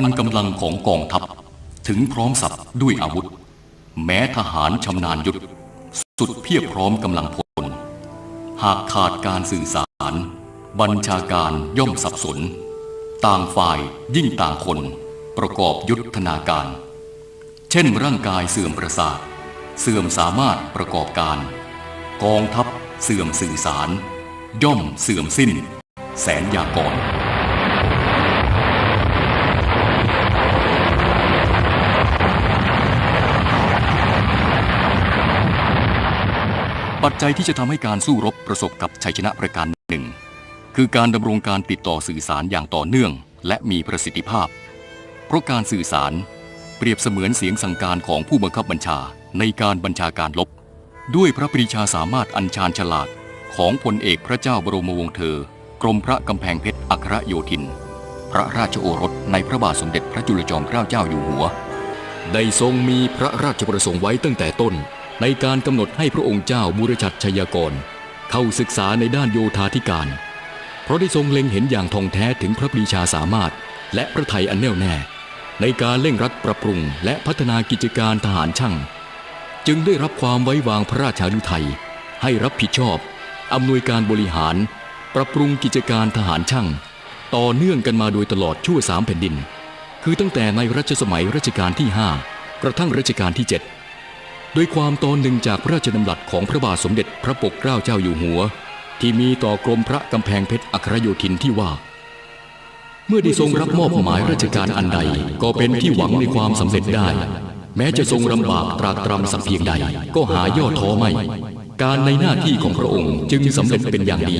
อันกำลังของกองทัพ ถึงพร้อมสับด้วยอาวุธ แม้ทหารชำนาญยุทธสุดเพียบพร้อมกำลังพล หากขาดการสื่อสาร บัญชาการย่อมสับสน ต่างฝ่ายยิ่งต่างคน ประกอบยุทธนาการ เช่นร่างกายเสื่อมประสาท เสื่อมสามารถประกอบการ กองทัพเสื่อมสื่อสาร ย่อมเสื่อมสิ้น แสนยากร ปัจจัยที่จะทำให้การสู้รบประสบกับชัยชนะประการหนึ่ง คือการดำรงการติดต่อสื่อสารอย่างต่อเนื่อง และมีประสิทธิภาพ เพราะการสื่อสารเปรียบเสมือนเสียงสั่งการของผู้บังคับบัญชาในการบัญชาการลบ ด้วยพระปรีชาสามารถอัญชานฉลาดของพลเอกพระเจ้าบรมวงศ์เธอ กรมพระกำแพงเพชรอัครโยธิน พระราชโอรสในพระบาทสมเด็จพระจุลจอมเกล้าเจ้าอยู่หัว ได้ทรงมีพระราชประสงค์ไว้ตั้งแต่ต้น ในการกำหนดให้พระองค์เจ้าบุรชัดชัยกร เข้าศึกษาในด้านโยธาธิการ เพราะได้ทรงเล็งเห็นอย่างทองแท้ถึงพระปรีชาสามารถ และพระไทยอันแน่วแน่ ในการเร่งรัดปรับปรุง และพัฒนากิจการทหารช่าง จึงได้รับความไว้วางพระราชานุไทยให้รับผิดชอบอำนวยการบริหาร ปรับปรุงกิจการทหารช่าง ต่อเนื่องกันมาโดยตลอดชั่วสามแผ่นดิน คือตั้งแต่ในรัชสมัยรัชกาลที่ 5 กระทั่งรัชกาลที่ 7 โดยความตอนหนึ่งจากพระราชดำรัสของพระบาทสมเด็จพระปกเกล้าเจ้าอยู่หัว ที่มีต่อกรมพระกำแพงเพชรอัครโยธินที่ว่า เมื่อได้ทรงรับมอบหมายราชการอันใดก็เป็นที่หวังในความสำเร็จได้ แม้จะทรงลำบากตรากตรำสักเพียงใดก็หาย่อท้อไม่การในหน้าที่ของพระองค์จึงสำเร็จเป็นอย่างดี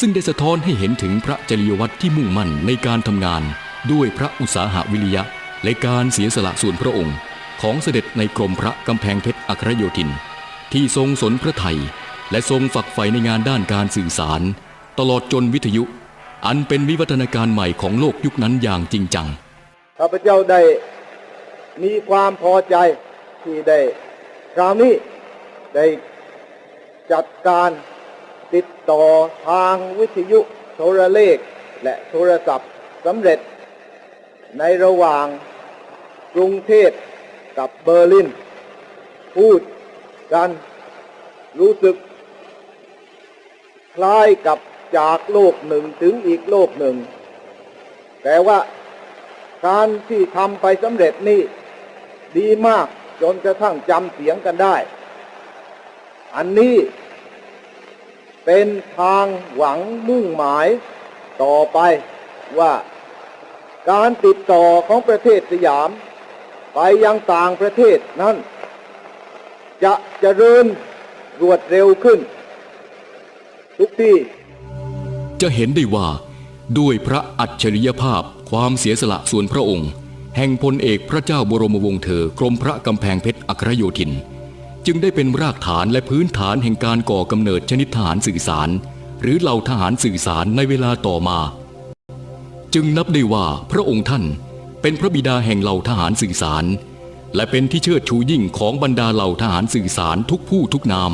ซึ่งได้สะท้อนให้เห็นถึงพระจริยวัตรที่มุ่งมั่นในการทำงาน ด้วยพระอุตสาหะวิริยะ และการเสียสละส่วนพระองค์ ของเสด็จในกรมพระกำแพงเพชรอัครโยธิน ที่ทรงสนพระไทย และทรงฝักใฝ่ในงานด้านการสื่อสาร ตลอดจนวิทยุ อันเป็นวิวัฒนาการใหม่ของโลกยุคนั้นอย่างจริงจังข้าพเจ้าได้มีความพอใจที่ได้คราวนี้ได้จัดการติดต่อทางวิทยุโทรเลข และโทรศัพท์สำเร็จ ในระหว่างกรุงเทพ กับเบอร์ลิน พูดกันรู้สึก คล้ายกับจากโลกหนึ่งถึงอีกโลกหนึ่ง แต่ว่าการที่ทำไปสำเร็จนี่ดีมากจนกระทั่งจำเสียงกันได้ อันนี้เป็นทางหวังมุ่งหมายต่อไปว่าการติดต่อของประเทศสยาม ไปยังต่างประเทศนั้น จะเจริญรวดเร็วขึ้น ทุกที่ จะเห็นได้ว่า ด้วยพระอัจฉริยภาพความเสียสละส่วนพระองค์ แห่งพลเอกพระเจ้าบรมวงศ์เธอกรมพระกำแพงเพชรอัครโยธิน จึงได้เป็นรากฐานและพื้นฐานแห่งการก่อกำเนิดชนิดทหารสื่อสาร หรือเหล่าทหารสื่อสารในเวลาต่อมา จึงนับได้ว่าพระองค์ท่าน เป็นพระบิดาแห่งเหล่าทหารสื่อสาร และเป็นที่เชิดชูยิ่งของบรรดาเหล่าทหารสื่อสารทุกผู้ทุกนาม